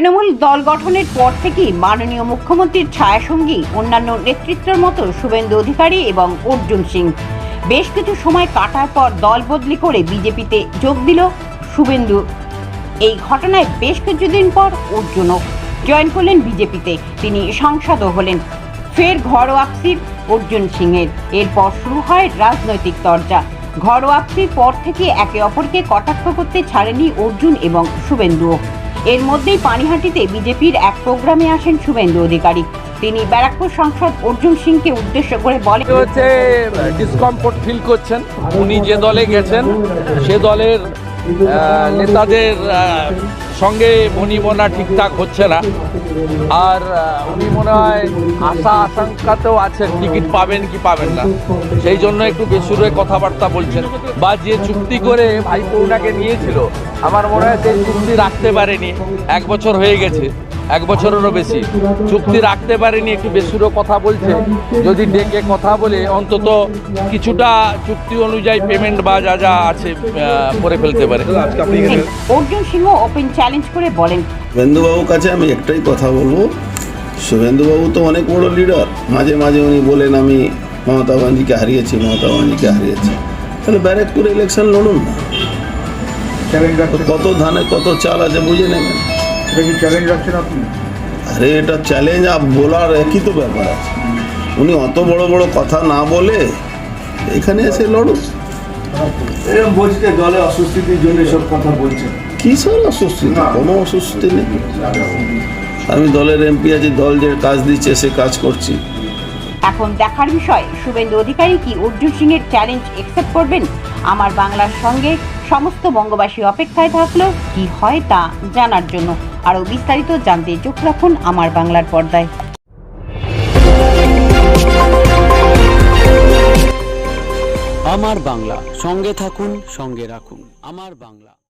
তৃণমূল দল গঠনের পর থেকেই মাননীয় মুখ্যমন্ত্রীর ছায়াসঙ্গী অন্যান্য নেতৃত্বের মতো শুভেন্দু অধিকারী এবং অর্জুন সিং। বেশ কিছু সময় কাটার পর দল বদলি করে বিজেপিতে যোগ দিল শুভেন্দু। এই ঘটনায় বেশ কিছুদিন পর অর্জুনও জয়েন করলেন বিজেপিতে। তিনি সাংসদও হলেন। ফের ঘরোয়াপসির অর্জুন সিংয়ের। এরপর শুরু হয় রাজনৈতিক চর্চা। ঘরোয়াপসির পর থেকে একে অপরকে কটাক্ষ করতে ছাড়েনি অর্জুন এবং শুভেন্দুও। এর মধ্যেই পানিহাটিতে বিজেপির এক প্রোগ্রামে আসেন শুভেন্দু অধিকারী। তিনি ব্যারাকপুর সাংসদ অর্জুন সিংকে উদ্দেশ্য করে বলেন হচ্ছে ডিসকমফোর্ট ফিল করছেন। উনি যে দলে গেছেন, সে দলের নেতাদের সঙ্গে বনিবনা ঠিকঠাক হচ্ছে না। আর উনি মনে হয় আশা আশঙ্কাতেও আছেন, টিকিট পাবেন কি পাবেন না। সেই জন্য একটু বেসুরে কথাবার্তা বলছেন। বা যে চুক্তি করে ভাইপো ওনাকে নিয়েছিল, আমার মনে হয় সেই চুক্তি রাখতে পারেনি। এক বছর হয়ে গেছে। এক বছরেরও বেশি। চুক্তি রাখতে পারেনি একটু বেসুরো কথা বলছে। যদি ডেকে কথা বলে অন্তত কিছুটা চুক্তি অনুযায়ী পেমেন্ট বা যা যা আছে করে ফেলতে পারে। অর্জুন সিংহ ওপেন চ্যালেঞ্জ করে বলেন। শুভেন্দুবাবুর কাছে আমি একটাই কথা বলব। শুভেন্দুবাবু তো অনেক বড় লিডার মাঝে মাঝে উনি বলেন আমি মমতা ব্যানার্জিকে হারিয়েছি মমতা ব্যানার্জিকে হারিয়েছি। তাহলে ব্যারেকপুর ইলেকশন লড়ুন। না কত ধানে কত চাল আছে বুঝে নেবেন। কি চ্যালেঞ্জ রাখছেন আপনি? আরে এটা চ্যালেঞ্জ আর বলার একই তো ব্যাপার আছে। উনি অত বড় বড় কথা না বলে এখানে এসে লড়ুন। এরকম বলছি যে দলে অস্বস্তির জন্য এসব কথা বলছেন কিসের অস্বস্তি? কোনো অস্বস্তি নেই। আমি দলের এমপি আছি দল যে কাজ দিচ্ছে সে কাজ করছি। এখন দেখার বিষয়, শুভেন্দু অধিকারী কি অর্জুন সিং এর চ্যালেঞ্জ একসেপ্ট করবেন? আমার বাংলার সঙ্গে সমস্ত বঙ্গবাসী অপেক্ষায় থাকল, কি হয় তা জানার জন্য। আরও বিস্তারিত জানতে চোখ রাখুন আমার বাংলার পর্দায়। আমার বাংলা, সঙ্গে থাকুন, সঙ্গে রাখুন। আমার বাংলা।